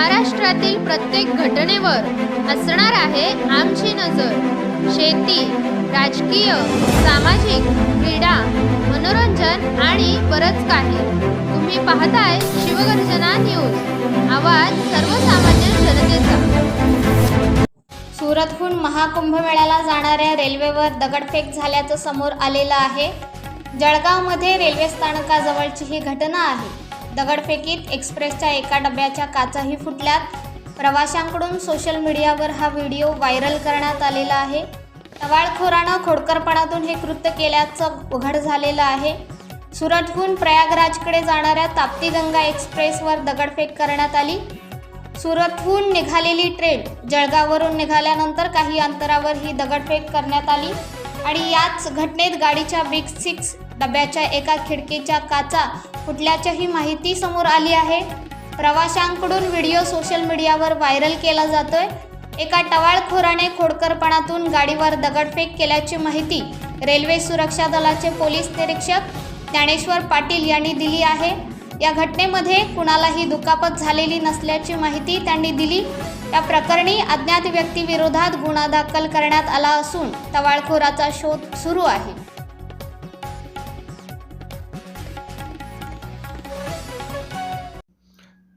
महाराष्ट्रातील प्रत्येक घटनेवर असणार आहे आमची नजर. शेती राजकीय सामाजिक क्रीडा मनोरंजन आणि बरंच काही. तुम्ही पाहताय शिवगर्जना न्यूज. आवाज सर्वसामान्य जनतेचा. सुरतहून महाकुंभमेळ्याला जाणाऱ्या रेल्वेवर दगडफेक झाल्याचं समोर आलेलं आहे. जळगावमध्ये रेल्वे स्थानकाजवळची ही घटना आहे. दगडफेकीत एक्सप्रेसच्या एका डब्याच्या काचाही फुटल्यात. प्रवाशांकडून सोशल मीडियावर हा व्हिडिओ व्हायरल करण्यात आलेला आहे. टवाळखोरानं खोडकरपणातून हे कृत्य केल्याचं उघड झालेलं आहे. सुरतहून प्रयागराजकडे जाणाऱ्या ताप्ती गंगा एक्सप्रेसवर दगडफेक करण्यात आली. सुरतहून निघालेली ट्रेन जळगाववरून निघाल्यानंतर काही अंतरावर ही दगडफेक करण्यात आली. आणि याच घटनेत गाडीच्या बिग सिक्स डब्याच्या एका खिडकीच्या काचा फुटल्याच्याही माहिती समोर आली आहे. प्रवाशांकडून व्हिडिओ सोशल मीडियावर व्हायरल केला जातोय. एका टवाळखोराने खोडकरपणातून गाडीवर दगडफेक केल्याची माहिती रेल्वे सुरक्षा दलाचे पोलीस निरीक्षक ज्ञानेश्वर पाटील यांनी दिली आहे. या घटनेमध्ये कुणालाही दुखापत झालेली नसल्याची माहिती त्यांनी दिली. या प्रकरणी अज्ञात व्यक्तीविरोधात गुन्हा दाखल करण्यात आला असून तवाळखोराचा शोध सुरू आहे.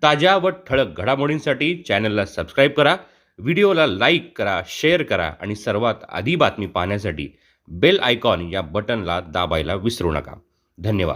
ताज्या व ठळक घडामोडींसाठी चॅनलला सबस्क्राईब करा व्हिडिओला लाईक करा शेअर करा आणि सर्वात आधी बातमी पाहण्यासाठी बेल आयकॉन या बटनला दाबायला विसरू नका. धन्यवाद.